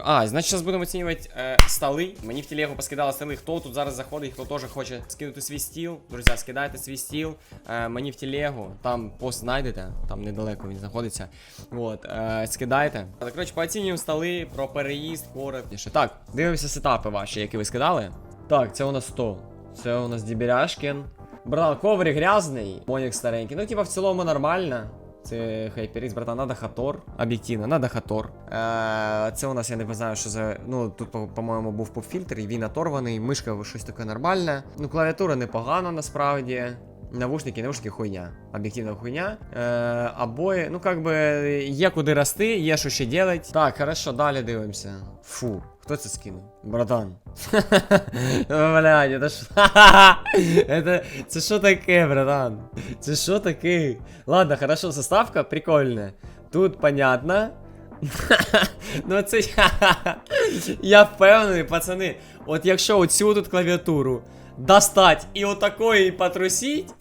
А, значить, зараз будемо оцінювати е, столи. Мені в телегу поскидали столи. Хто тут зараз заходить, хто теж хоче скинути свій стіл. Друзі, скидайте свій стіл. Е, мені в телегу. Там пост знайдете, там недалеко він знаходиться. От, е, скидайте. Так, коротше, пооцінюємо столи про переїзд, коротніше. Так, дивимося сетапи ваші, які ви скидали. Так, це у нас стол. Це у нас Дібіряшкін. Братан, коврик грязний, монік старенький. Ну, типа, в цілому нормально. Це HyperX, братан, надо хатор. Об'єктивно, надо хатор. Е, це у нас, я не знаю, що за. Ну, тут, по- по-моєму, був поп-фільтр, і він оторваний, мишка щось таке нормальне. Ну, клавіатура непогана насправді. Навушники, навушники хуйня. Об'єктивна хуйня. Е, обої, ну, как би, є куди рости, є що ще делать. Так, хорошо, далі дивимося. Фу, хто це скинув? Братан. Блядь, это що? Это, це що таке, братан? Це що таке? Ладно, хорошо, составка прикольна. Тут понятно. ну це я впевнений, пацани. От якщо оцю тут клавіатуру достать і отакої потрусіть,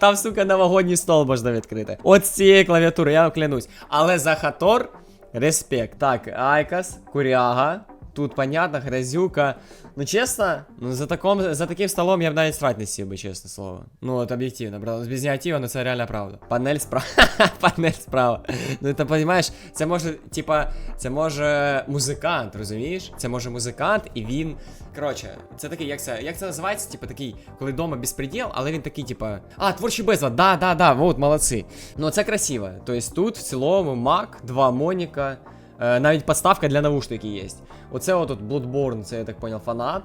там, сука, новогодній стол можна відкрити. От з цієї клавіатури, я клянусь. Але за хатор респект. Так, Айкас, Куряга. Тут понятно, грязюка. Ну чесно, ну за таком, за таким столом я б навіть срать не сів би, чесне слово. Ну от об'єктивно, брат, без негатива, ну це реально правда. Панель справа. Панель справа. Ну ти розумієш, це може, типа, це може музикант, розумієш? Це може музикант, і він. Коротше, це такий, як це, як це називається? Типа такий, коли вдома безпреділ, але він такий, типа. А, творчий безлад, да, да, да, вот, молодці. Ну це красиво. Тобто тут в цілому Мак, два Моніка. Е, навіть подставка для наушників є. Оце отут Bloodborne, це я так понял, фанат.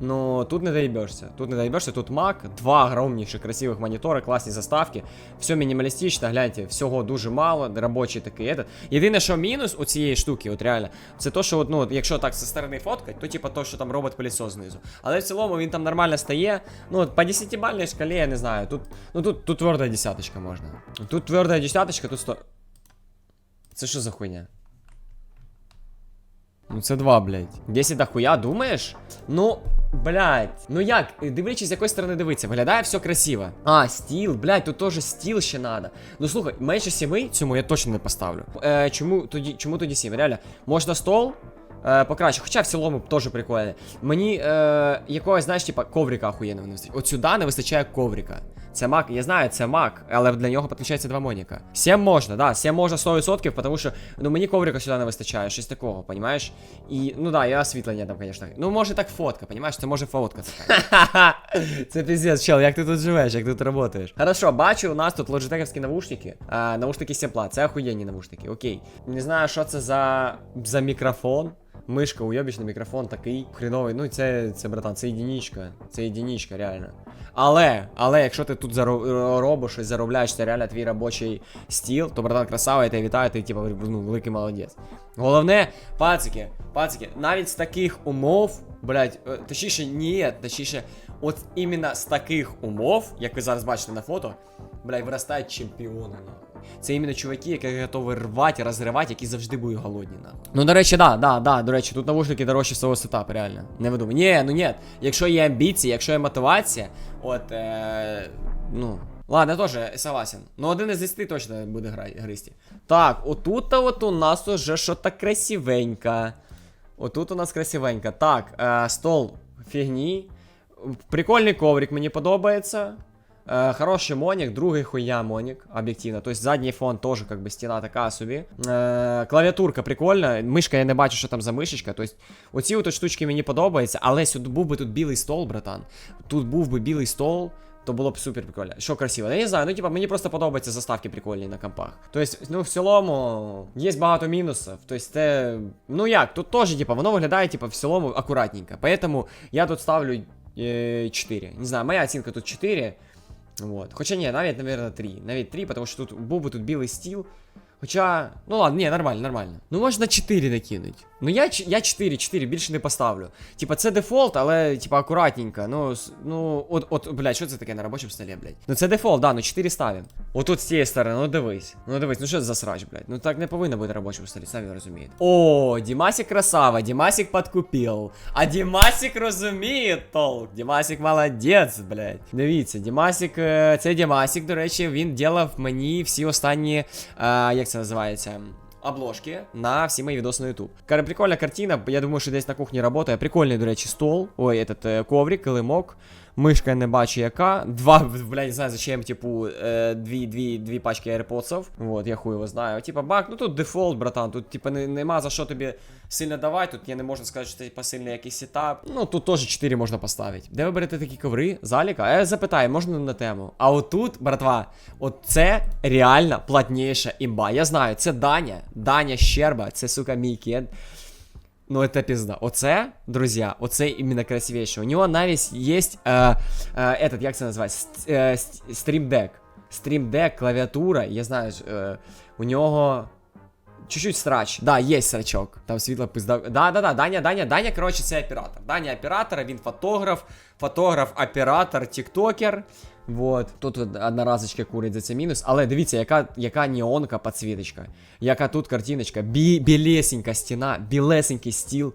Ну тут не доебешься. Тут не доебешься, тут Mac, два огромніших красивих монітори, класні заставки. Все мінімалістично, гляньте, всього дуже мало, робочий такий этот. Єдине, що мінус у цієї штуки, от реально, це то, що от, ну, от, якщо так зі сторони фоткать, то типа то, що там робот пилісос знизу. Але в цілому він там нормально стає. Ну, от по 10-бальній шкалі, я не знаю. Тут, ну тут, тут тверда десяточка можна. Тут тверда десяточка, тут 100. Це що за хуйня? Ну це два, блядь. 10 дохуя, думаєш? Ну, блядь. Ну як? Дивлячись, з якої сторони дивитися, виглядає все красиво. А, стіл, блядь, тут теж стіл ще надо. Ну слухай, менше 7 цьому я точно не поставлю. Е, чому тоді, чому тоді 7? Реально, можна стол. Е, покраще, хоча в цілому теж прикольно. Мені е, якогось, знаєш, типа коврика охуєнного не вистачає. От сюди не вистачає коврика. Це мак, я знаю, це мак, але для нього підключається два моніка. 7 можна, да, 7 можна 100%, тому що ну мені коврика сюди не вистачає, щось такого, понімаєш? І ну да, і освітлення там, звісно. Ну може так фотка, понімаєш? Це може фотка така. Це піздець, чел, як ти тут живеш, як ти тут працюєш. Хорошо, бачу, у нас тут лоджитековські навушники. А, навушники Сепла, це охуєнні навушники, окей. Не знаю, що це за, за мікрофон. Мишка, уйобічний мікрофон такий хріновий. Ну, це, це, братан, це єдинічка. Це єдинічка, реально. Але, але якщо ти тут заро- робиш щось заробляєш, це реально твій робочий стіл, то братан красава, я тебе вітаю, ти типу, ну, великий молодець. Головне, пацики, пацики, навіть з таких умов, блядь, е, точніше, ні, точніше, от іменно з таких умов, як ви зараз бачите на фото, блядь, виростають чемпіони. Це іменно чуваки, які готові рвати, розривати, які завжди будуть голодні, нахуй. Ну, до речі, да, да, да, до речі, тут навушники дорожчі всього сетапу, реально. Не видумай. Ні, ну ні, якщо є амбіції, якщо є мотивація, от, е, ну. Ладно, теж согласен. Ну, один із 10 точно буде гристі. Так, отут от у нас уже що то красивенько. Отут у нас красивенько. Так, е, стол фігні. Прикольний коврик, мені подобається. Е, хороший монік, другий хуя монік, об'єктивно. Тобто задній фон теж как би стіна така собі. Е, клавіатурка прикольна. Мишка, я не бачу, що там за мишечка. Тобто, оці от штучки мені подобаються, але сюди був би тут білий стол, братан. Тут був би білий стол. То було б супер прикольно. Що красиво? Я не знаю, ну типа мені просто подобаються заставки прикольні на компах. Тобто, ну в цілому є багато мінусів. Тобто, це. Ну як, тут теж, типа, воно виглядає, типа, в цілому акуратненько. Поэтому я тут ставлю е, 4. Не знаю, моя оцінка тут 4. Вот. Хоча ні, навіть, наверное, 3. Навіть 3, тому що тут був би тут білий стіл. Хоча, ну ладно, ні, нормально, нормально. Ну можна 4 накинуть. Ну я, я 4, 4, більше не поставлю. Типа це дефолт, але типа акуратненько. Ну, ну, от, от, блядь, що це таке на робочому столі, блядь? Ну це дефолт, да, ну 4 ставимо. Отут з цієї сторони, ну дивись. Ну дивись, ну що це за срач, блядь? Ну так не повинно бути на робочому столі, самі розумієте. О, Дімасік красава, Дімасік подкупив. А Дімасік розуміє толк. Дімасік молодець, блядь. Дивіться, Дімасік, е, це Дімасік, до речі, він ділав мені всі останні, е, як називається? обложки на всі мої відоси на YouTube. Кар- Прикольна картина, я думаю, що десь на кухні працює. Прикольний, до речі, стол. Ой, этот е, коврик, килимок. Мишка не бачу яка. Два, блядь, не знаю, зачем, типу, е, дві, дві, дві пачки AirPods. Вот, я хуй його знаю. Типа, бак, ну тут дефолт, братан. Тут, типа, не, нема за що тобі сильно давати. Тут я не можу сказати, що це типа сильний якийсь сетап. Ну, тут теж 4 можна поставити. Де ви берете такі коври? Заліка? Я запитаю, можна на тему. А отут, братва, от це реально платніша імба. Я знаю, це Даня. Даня Щерба, це, сука, мій кент. Ну, это пизда. Оце, друзья, оце іменно красивіше. У нього навіть є е, е, этот, як це називається? Ст- ст- Stream Deck. Stream Deck, клавіатура, я знаю, е, у нього чуть-чуть срач. Да, є срачок. Там світло пизда. Да, да, да, Даня, Даня, Даня, коротше, це оператор. Даня оператор, він фотограф, фотограф, оператор, тіктокер. Вот. Тут от одноразочка курить за це мінус. Але дивіться, яка, яка неонка підсвіточка. Яка тут картиночка. Бі, білесенька стіна, білесенький стіл.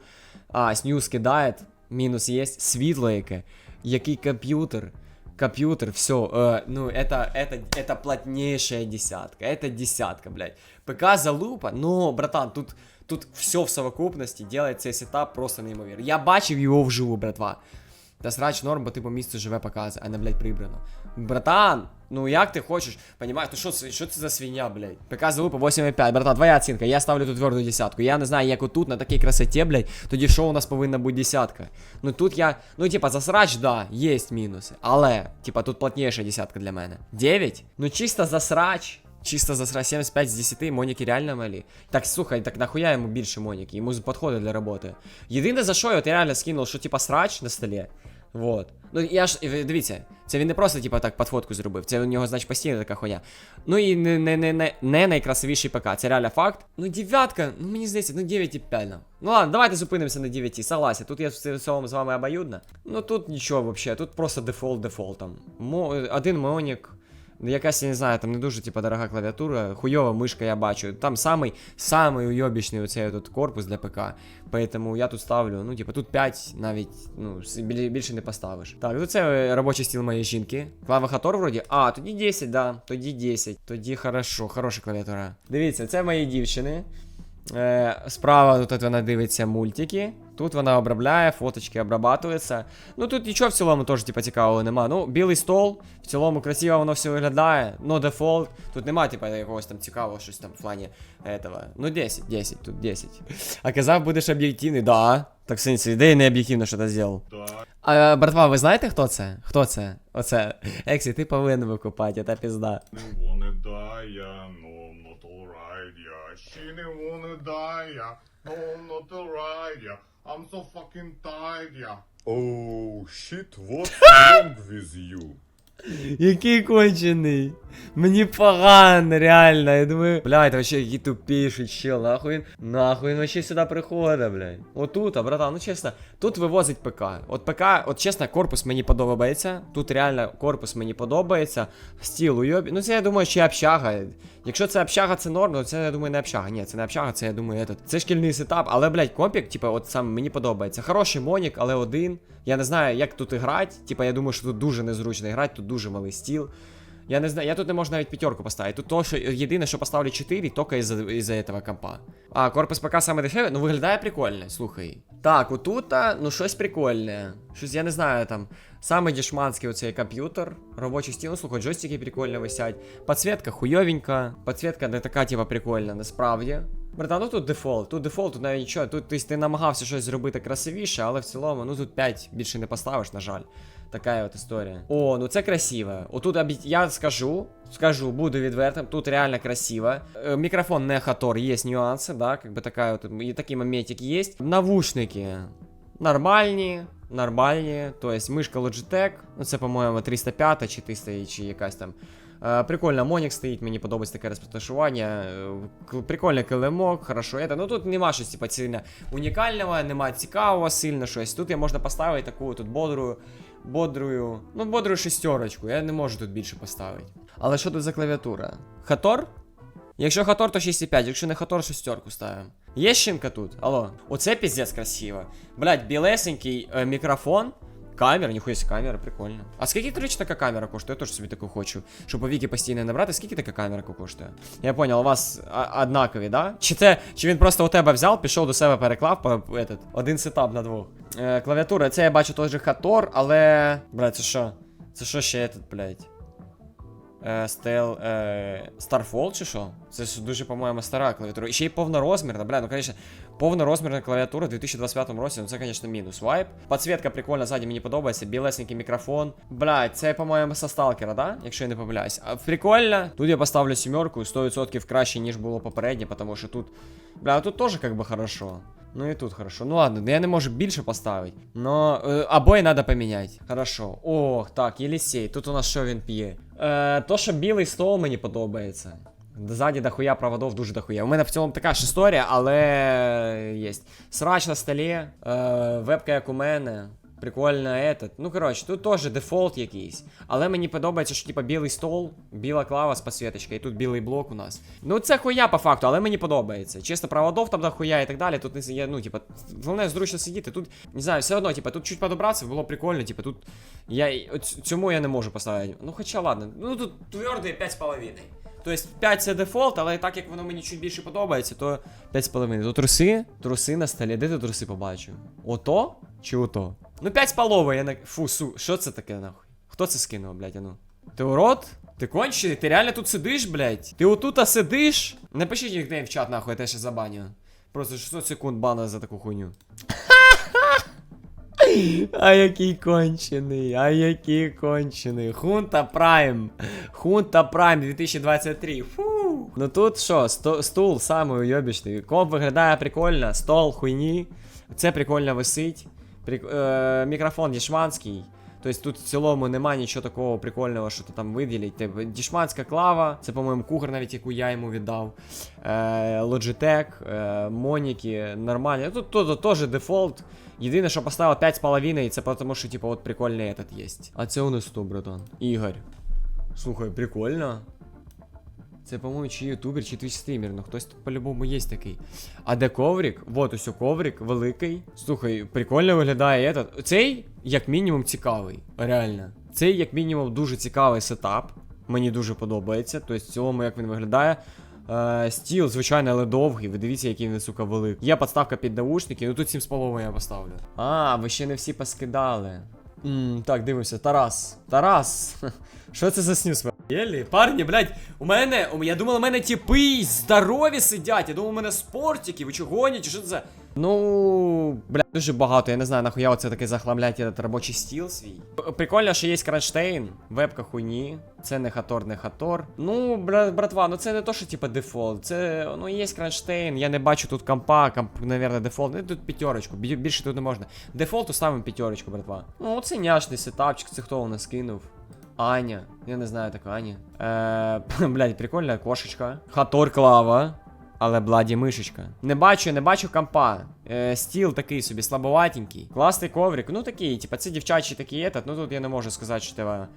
А, снюс кидає. Мінус є. Світло яке. Який комп'ютер. Компьютер, все, э, ну это, это, это плотнейшая десятка, это десятка, блядь. ПК залупа, но, братан, тут, тут все в совокупності делает цей сетап просто неймовірно. Я бачив його вживу, братва. Та срач норм, бо ти по місту живе показує, а не, блядь, прибрано. Братан, ну як ти хочеш, понімаєш, ну що це, що це за свиня, блядь? ПК залупа 8,5, братан, твоя оцінка, я ставлю тут тверду десятку. Я не знаю, як отут на такій красоті, блядь, тоді що у нас повинна бути десятка. Ну тут я, ну типа, за срач, да, є мінуси, але, типа, тут плотніша десятка для мене. 9? Ну чисто за срач. Чисто за сра- 75 з 10, Моніки реально малі. Так, слухай, так нахуя йому більше Моніки? Йому підходить для роботи. Єдине за що, от я реально скинув, що типа срач на столі. Вот. Ну я ж, дивіться, це він не просто, типа, так під зробив. Це у нього, значить, постійно така хуйня. Ну і не, не, не, не, найкрасивіший ПК, це реально факт. Ну, дев'ятка, ну мені здається, ну 9,5. нам. Ну ладно, давайте зупинимося на 9, согласен. Тут я цілому з вами обоюдно. Ну тут нічого вообще, тут просто дефолт дефолтом. Мо, один Монік. Ну, Якась, я не знаю, там не дуже типа дорога клавіатура, хуйова мишка я бачу. Там самий, самий уйобічний оцей тут корпус для ПК. Поэтому я тут ставлю, ну, типа, тут 5 навіть, ну, більше не поставиш. Так, ну це е, робочий стіл моєї жінки. Клава Хатор вроді. А, тоді 10, да. Тоді 10. Тоді хорошо, хороша клавіатура. Дивіться, це мої дівчини. Е, справа тут вона дивиться мультики. Тут вона обробляє, фоточки обрабатуються. Ну тут нічого в цілому теж типа цікавого нема. Ну, білий стол, в цілому красиво воно все виглядає. Ну, дефолт. Тут нема, типа, якогось там цікавого щось там в плані этого. Ну, 10, 10, тут 10. А казав, будеш об'єктивний, да. Так в сенсі, де я не об'єктивно що то зробив. Да, А, братва, ви знаєте, хто це? Хто це? Оце. Ексі, ти повинен викупати, та пізда. не wanna die, я, no, not alright, Wanna die, я, no, not alright, я. I'm so fucking tired, я. Oh, shit, what's wrong with you? Який кончений. Мені погано, реально. Я думаю, блядь, вообще який тупіший чел, нахуй він, нахуй він вообще сюди приходить, блядь. Отут, а братан, ну чесно, тут вивозить ПК. От ПК, от чесно, корпус мені подобається. Тут реально корпус мені подобається. Стіл уйобі. Ну це я думаю, ще общага. Якщо це общага, це норм, то це я думаю не общага. Ні, це не общага, це я думаю, этот. Це шкільний сетап, але, блядь, компік, типа, от сам мені подобається. Хороший монік, але один. Я не знаю, як тут грати. Типа, я думаю, що тут дуже незручно грати, тут дуже малий стіл. Я не знаю, я тут не можу навіть п'ятерку поставити. Тут то, що єдине, що поставлю 4, тільки із-за із этого компа. А, корпус ПК саме дешевий, ну виглядає прикольно, слухай. Так, отут, ну щось прикольне. Щось, я не знаю, там. Саме дешманський оцей комп'ютер, робочий стіл, ну слухай, джойстики прикольно висять. Подсветка хуйовенька, подсветка не така, типа, прикольна, насправді. Братан, ну тут дефолт, тут дефолт, тут навіть нічого. Тут тобто, ти намагався щось зробити красивіше, але в цілому, ну тут 5 більше не поставиш, на жаль. Така от історія. О, ну це красиво. Отут я скажу, скажу, буду відвертим, тут реально красиво. Е, Мікрофон не хатор, є нюанси, да, как бы такая вот, і такий моментик є. Навушники нормальні, нормальні. То есть мишка Logitech, ну це, по-моєму, 305 чи 300 чи якась там. Е, Прикольно, Монік стоїть, мені подобається таке розташування. Е, Прикольний килимок, хорошо. Это, ну тут нема щось типа сильно унікального, нема цікавого сильно щось. Тут я можна поставити таку тут бодру, бодрую, ну бодру шестерочку. Я не можу тут більше поставити. Але що тут за клавіатура? Хатор? Якщо хатор, то 6,5, якщо не хатор, шестерку ставимо. Є щінка тут? Алло. Оце піздець красиво. Блять, білесенький е, мікрофон. камера, ніхуя сі камера, прикольно. А скільки, до речі, така камера коштує? Я теж собі таку хочу. Щоб по віки постійно не брати, скільки така камера коштує? Я понял, у вас однакові, да? Чи це, чи він просто у тебе взяв, пішов до себе переклав по этот, один сетап на двох. Е, клавіатура, це я бачу той же Хатор, але. Бля, це що? Це що ще этот, блядь? Е, Стел. Е, Starfall чи що? Це ж дуже, по-моєму, стара клавіатура. І ще й повнорозмірна, бля, ну, звісно, повнорозмірна клавіатура у 2025 році, ну це, звісно, мінус. Вайп. Подсвітка прикольна, ззаді мені подобається, білесенький мікрофон. Бля, це, по-моєму, со сталкера, да? Якщо я не помиляюсь. А прикольно. Тут я поставлю сімерку, 100% краще, ніж було попереднє, тому що тут. Бля, тут теж как бы хорошо. Ну і тут хорошо. Ну ладно, я не можу більше поставити. Но е, обоє треба поміняти. Хорошо. Ох, так, Єлісей. Тут у нас що він п'є? Е, то, що білий стол мені подобається. Ззаді дохуя проводов, дуже дохуя. У мене в цілому така ж історія, але є. Срач на столі, е, вебка як у мене. Прикольно этот. Ну, коротше, тут теж дефолт якийсь. Але мені подобається, що типа білий стол, біла клава з підсвіточкою, і тут білий блок у нас. Ну, це хуя по факту, але мені подобається. Чисто проводов там дохуя і так далі. Тут не ну, типа, головне зручно сидіти. Тут, не знаю, все одно, типа, тут чуть подобратися, було прикольно, типа, тут. Я цьому я не можу поставити. Ну, хоча ладно, ну тут твердий 5,5. Тобто 5 це дефолт, але так як воно мені чуть більше подобається, то 5,5. Тут труси, труси на столі. Де ти труси побачив? Ото чи ото? Ну 5 половин, я на. Фу, су, що це таке нахуй? Хто це скинув, блядь, а ну? Ти урод? Ти кончений? Ти реально тут сидиш, блядь? Ти отут сидиш? Напишіть нікнейм в чат, нахуй, я теж забаню. Просто 600 секунд бана за таку хуйню. А який кончений, а який кончений. Хунта Прайм. Хунта Прайм 2023. Фу. Ну тут що, стул самий уйобічний. Комп виглядає прикольно, стол хуйні. Це прикольно висить. Прик... Е, мікрофон дішманський. Тобто тут в цілому немає нічого такого прикольного, що то там виділить. Типу, дішманська клава, це, по-моєму, кухар, навіть яку я йому віддав. Е, Logitech, е, Моніки, нормально. Тут, тут, теж дефолт. Єдине, що поставив 5,5, і це тому, що, типу, от прикольний этот є. А це у нас хто, братан? Ігор. Слухай, прикольно. Це, по-моєму, чи ютубер, чи твіч стрімер, ну хтось тут по-любому є такий. А де коврик? Вот ось коврик, великий. Слухай, прикольно виглядає этот. Цей, як мінімум, цікавий. Реально. Цей, як мінімум, дуже цікавий сетап. Мені дуже подобається. Тобто, в цілому, як він виглядає. Е, стіл, звичайно, але довгий. Ви дивіться, який він, сука, великий. Є подставка під наушники, ну тут 7,5 я поставлю. А, ви ще не всі поскидали. М, так, дивимося, Тарас. Тарас. Що це за снюс? Єлі? Парні, блядь, у мене. Я думав, у мене тіпи здорові сидять. Я думав, у мене спортики, ви чого гоніте? Що це за. Ну, блядь, дуже багато. Я не знаю, нахуя оце таке захламлять этот робочий стіл свій. Прикольно, що є кронштейн, вебка хуйні. Це не хатор, не хатор. Ну, бра- братва, ну це не то, що типа дефолт. Це ну є кронштейн. Я не бачу тут компа, комп, наверное, дефолт. Ну тут п'ятерочку. Більше тут не можна. Дефолту ставимо п'ятерочку, братва. Ну, це няшний сетапчик, це хто у нас кинув. Аня. Я не знаю така Аня. Е, блядь, прикольна кошечка. Хатор клава. Але бладі мишечка. Не бачу, не бачу компа. Е, стіл такий собі слабоватенький. Класний коврик. Ну такий, типа, це дівчачий такий етат. Ну тут я не можу сказати, що тебе.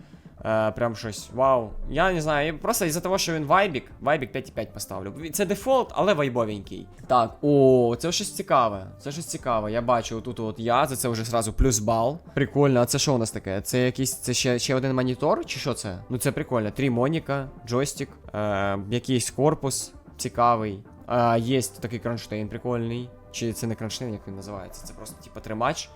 Е, прям щось. Вау. Я не знаю. Просто із-за того, що він вайбік, вайбік 5,5 поставлю. Це дефолт, але вайбовенький. Так, о, це щось цікаве. Це щось цікаве. Я бачу тут от я, за це вже сразу плюс бал. Прикольно, а це що у нас таке? Це якийсь. Це ще, ще один монітор? Чи що це? Ну це прикольно. Три моніка, джойстик, е, якийсь корпус цікавий. А, є такий кронштейн прикольний. Чи це не кронштейн, як він називається? Це просто типа тримач.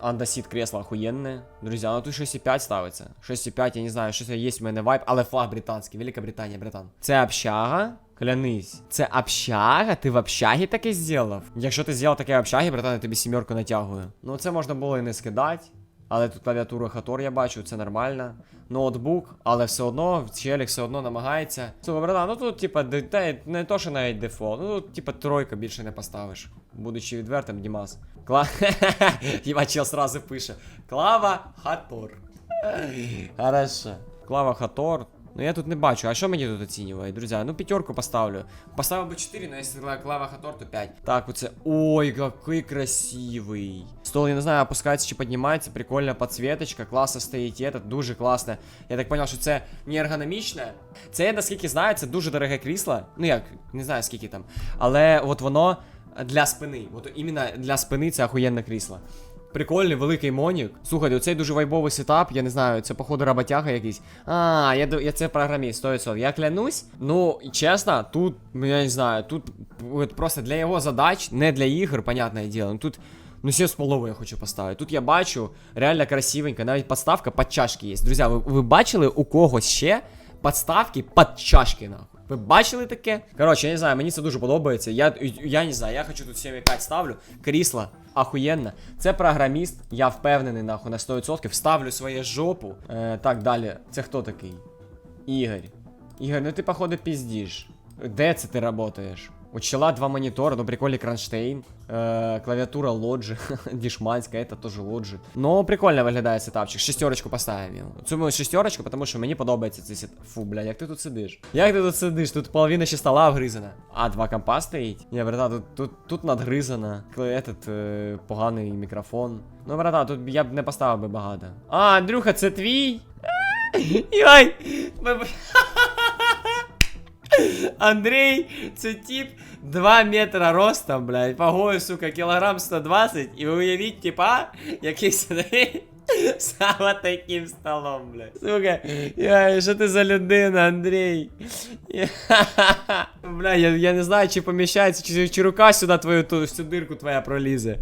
Андасіт кресло охуєнне. Друзі, ну тут 6,5 ставиться. 6,5, я не знаю, щось є в мене вайб, але флаг британський, Велика Британія, братан. Це общага. Клянись, це общага? Ти в общагі таке зробив? Якщо ти зробив таке в общагі, братан, я тобі сімерку натягую. Ну це можна було і не скидати. Але тут клавіатура Хатор я бачу, це нормально. Ноутбук, але все одно, челік все одно намагається. Слухай, брата, ну тут, типа, не то, що навіть дефолт. Ну тут, типа, тройка більше не поставиш. Будучи відвертим, Дімас. Кла... Єба чел сразу пише. Клава Хатор. Хорошо. Клава Хатор. Ну я тут не бачу. А що мені тут оцінюває, друзі? Ну п'ятерку поставлю. Поставив би 4, но якщо клава Хатор, то 5. Так, оце. Ой, який красивий. Стол, я не знаю, опускається чи піднімається. Прикольна подсветочка, класно стоїть. Этот, дуже класно. Я так понял, що це не ергономічне. Це, я наскільки знаю, це дуже дороге крісло. Ну як, не знаю скільки там. Але от воно для спини. От іменно для спини це охуєнне крісло. Прикольний великий монік. Слухайте, оцей дуже вайбовий сетап, я не знаю, це походу роботяга якийсь. А, я, я це програміст, 100%. Я клянусь. Ну, чесно, тут, ну, я не знаю, тут от просто для його задач, не для ігор, понятне діло. Ну тут. Ну, 7,5 я хочу поставити. Тут я бачу реально красивенько, навіть подставка під чашки є. Друзі, ви, ви бачили у когось ще подставки під чашки, нахуй? Ви бачили таке? Коротше, я не знаю, мені це дуже подобається. Я, я не знаю, я хочу тут 7,5 ставлю. Крісло, ахуєнне. Це програміст, я впевнений, нахуй, на 100%. Вставлю своє жопу. Е, так, далі. Це хто такий? Ігор. Ігор, ну ти, походу, піздіш. Де це ти працюєш? У чела два монітора, ну прикольний кронштейн, е, клавіатура лоджи, дішманська, это тоже лоджи. Ну, прикольно виглядає сетапчик. Шестерочку поставимо йому. Цю шестерочку, тому що мені подобається цей сет. Фу, бля, як ти тут сидиш? Як ти тут сидиш? Тут половина ще стола вгризана. А, два компа стоїть? Ні, брата, тут, тут, тут надгризано. Этот, е, поганий мікрофон. Ну, брата, тут я б не поставив би багато. А, Андрюха, це твій? Йой! Ми- Андрій, це тип 2 метра ростом, блядь, вагою, сука, кілограм 120, і ви уявіть, типа, який сидить саме таким столом, блядь. Сука, я, що ти за людина, Андрій? Я- Бля, я, я не знаю, чи поміщається, чи, чи рука сюди твою, ту, в цю дирку твоя пролізе.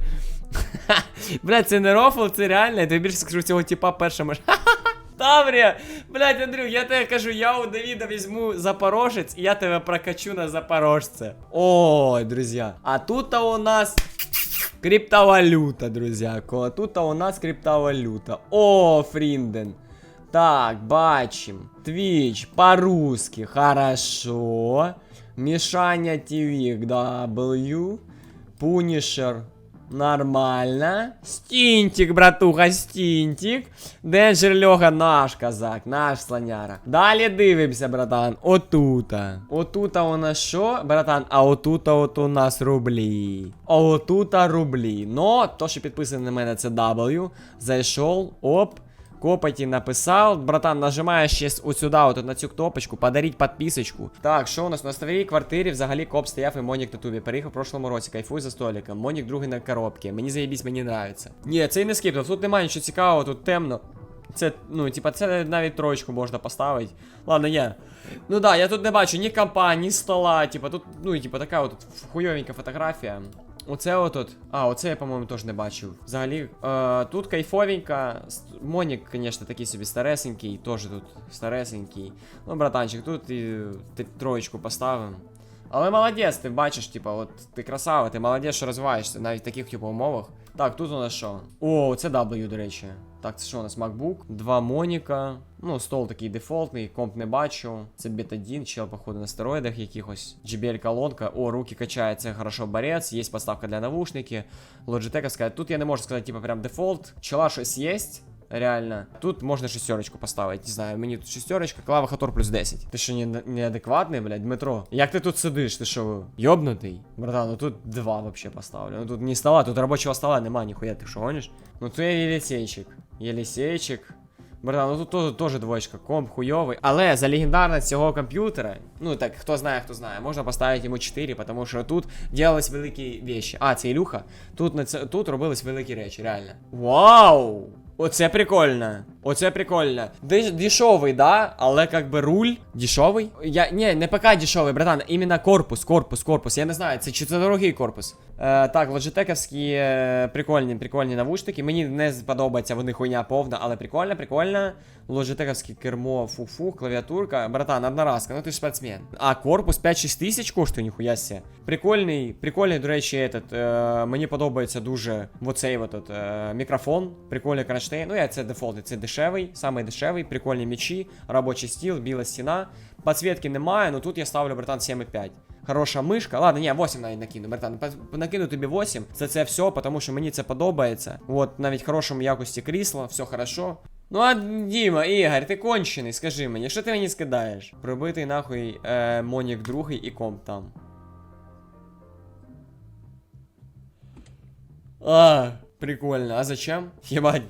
Бля, це не рофл, це реально, я тобі більше скажу, цього типа перша маш... Таврія! Блять, Андрю, я тебе кажу, я у Давіда візьму запорожець, і я тебе прокачу на запорожця. Ой, друзі. А тут у нас криптовалюта, друзяко. А тут у нас криптовалюта. О, Фрінден. Так, бачим. Твіч по-русски. Хорошо. Мішання TV W. Пунішер. Нормально. Стинтик, братуха, стінтик. Денджер Леха наш казак, наш слоняра. Далі дивимося, братан. Отута. Отута у нас що, братан? А отута от у нас рублі. А отута рублі. Но, то, що підписано на мене, це W. Зайшов, оп. Копоті написав. Братан, нажимаєш ще ось сюди, от на цю кнопочку, подаріть підписочку. Так, що у нас? Нас в квартирі взагалі коп стояв і Монік на тубі. Переїхав в прошлому році, кайфуй за столиком. Монік другий на коробці. Мені заєбісь, мені нравиться. Ні, це і не скиптов. Тут немає нічого цікавого, тут темно. Це, ну, типа, це навіть троєчку можна поставити. Ладно, є. Ну да, я тут не бачу ні компа, ні стола. Типа, тут, ну, типа, така от хуйовенька фотографія. Оце отут. А, оце я, по-моєму, теж не бачив. Взагалі, е, тут кайфовенько. С- Монік, звісно, такий собі старесенький, теж тут старесенький. Ну, братанчик, тут і троєчку поставимо. Але молодець, ти бачиш, типа, от ти красава, ти молодець, що розвиваєшся навіть в таких типу умовах. Так, тут у нас що? О, це W, до речі. Так, це що у нас MacBook? Два Моніка. Ну, стол такий дефолтний, комп не бачу. Це бетадін, чел, походу, на стероїдах якихось. JBL колонка. О, руки це хорошо борець. Є поставка для навушники. Logitech Тут я не можу сказати, типа, прям дефолт. Чела щось є. Реально. Тут можна шестерочку поставити. Не знаю, мені тут шестерочка, клава Хатор плюс 10. Ти що, не, неадекватний, блядь, Дмитро? Як ти тут сидиш? Ти що, йобнутий? Братан, ну тут два вообще поставлю. Ну тут не стола, тут робочого стола нема, ніхуя, ти що гониш? Ну тут є Єлісейчик. Єлісейчик. Братан, ну тут теж двоєчка, комп хуйовий. Але за легендарність цього комп'ютера, ну так, хто знає, хто знає, можна поставити йому 4, тому що тут делались великі вещи. А, це Ілюха. Тут, на це, тут робились великі речі, реально. Вау! Оце прикольно. Оце прикольно. Деш- Дешевий, да? Але как би руль. Дешевий? Я. Ні, не ПК дешевий, братан. Іменно корпус, корпус, корпус. Я не знаю, це чи це дорогий корпус. Е, так, лоджитековські е, прикольні, прикольні навушники. Мені не подобається вони хуйня повна, але прикольно, прикольно. Лоджитековське кермо, фу-фу, клавіатурка. Братан, одноразка, ну ти ж спортсмен. А корпус 5-6 тисяч коштує, ніхуя сі. Прикольний, прикольний, до речі, этот, е, мені подобається дуже оцей от, от, е, мікрофон. Прикольний кронштейн. Ну, я це дефолт, це дешевий, самий дешевий, прикольні мечі, робочий стіл, біла стіна. Подсветки немає, ну тут я ставлю, братан, 7,5. Хороша мишка. Ладно, ні, 8 навіть накину, братан. По- Накину тобі 8. Це це все, тому що мені це подобається. От, навіть в хорошому якості крісла, все хорошо. Ну а Діма, Ігор, ти кончений, скажи мені, що ти мені скидаєш? Пробитий нахуй е, Монік другий і комп там. А, прикольно. А зачем? Єбать.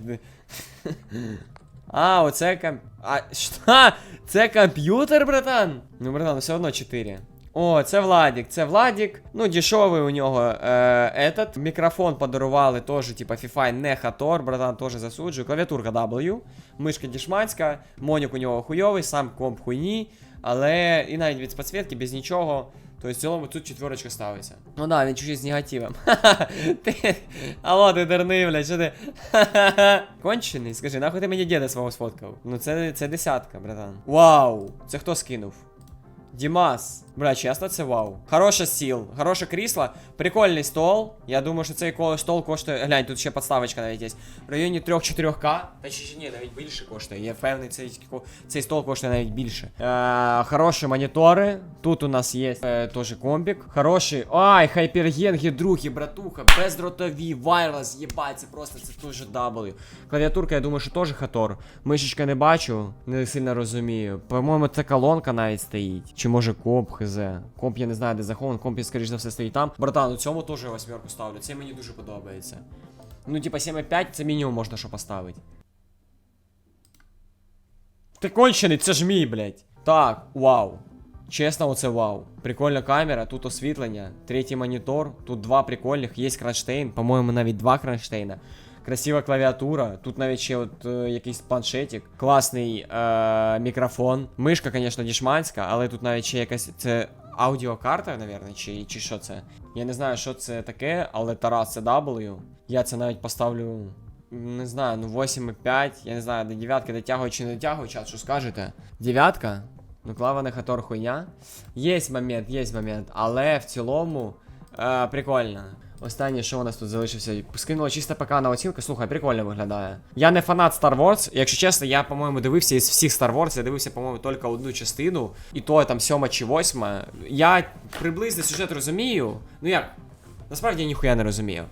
А, оце комп... А, що? Це комп'ютер, братан? Ну, братан, все одно 4. О, це Владік, це Владік. Ну, дешевий у нього е, этот. Мікрофон подарували теж, типа FIFA не хатор, братан теж засуджую. Клавіатурка W, мишка дішманська, монік у нього хуйовий, сам комп хуйні, але і навіть від підсвітки без нічого. Тобто в цілому тут четверочка ставиться. Ну да, він чужий з негативом. Ти. Алло, ти дурний, блядь, що ти? Кончений, скажи, нахуй ти мені діда свого сфоткав? Ну це, це десятка, братан. Вау! Це хто скинув? Дімас. Бля, чесно, це вау. Хороша сіл, хороше крісло, прикольний стол. Я думаю, що цей стол коштує. Глянь, тут ще подставочка навіть є. В районі 3-4К. Та чи ні, навіть більше коштує. Я впевнений, цей, цей стол коштує навіть більше. Е, хороші монітори. Тут у нас є е, теж комбік. Хороший. Ай, хайперген, гідрухи, братуха, бездротові, вайрлес, єбать, це просто це теж W. Клавіатурка, я думаю, що теж хатор. Мишечка не бачу, не сильно розумію. По-моєму, це колонка навіть стоїть. Чи може комп, хз. Комп я не знаю, де захований, комп, скоріш за все, стоїть там. Братан, у цьому теж восьмерку ставлю. Це мені дуже подобається. Ну, типа 7,5 це мінімум можна що поставити. Ти кончений, це ж мій, блядь. Так, вау. Чесно, оце вау. Прикольна камера, тут освітлення, третій монітор, тут два прикольних, є кронштейн, по-моєму, навіть два кронштейна. Красива клавіатура, тут навіть ще от е, якийсь планшетик, класний е, мікрофон. Мишка, звісно, дішманська, але тут навіть ще якась це аудіокарта, мабуть, чи, чи що це. Я не знаю, що це таке, але Тарас це W. Я це навіть поставлю. Не знаю, ну 8,5, я не знаю, до дев'ятки дотягую чи не дотягую, чат, що скажете? Дев'ятка? Ну, клава не хатор хуйня. Є момент, є момент, але в цілому е, прикольно. Останнє, що у нас тут залишився, Скинула чисто ПК на оцінку. Слухай, прикольно виглядає. Я не фанат Star Wars. Якщо чесно, я, по-моєму, дивився із всіх Star Wars, я дивився, по-моєму, тільки одну частину, і то там сьома чи восьма. Я приблизно сюжет розумію. Ну як? Насправді я ніхуя не розумію.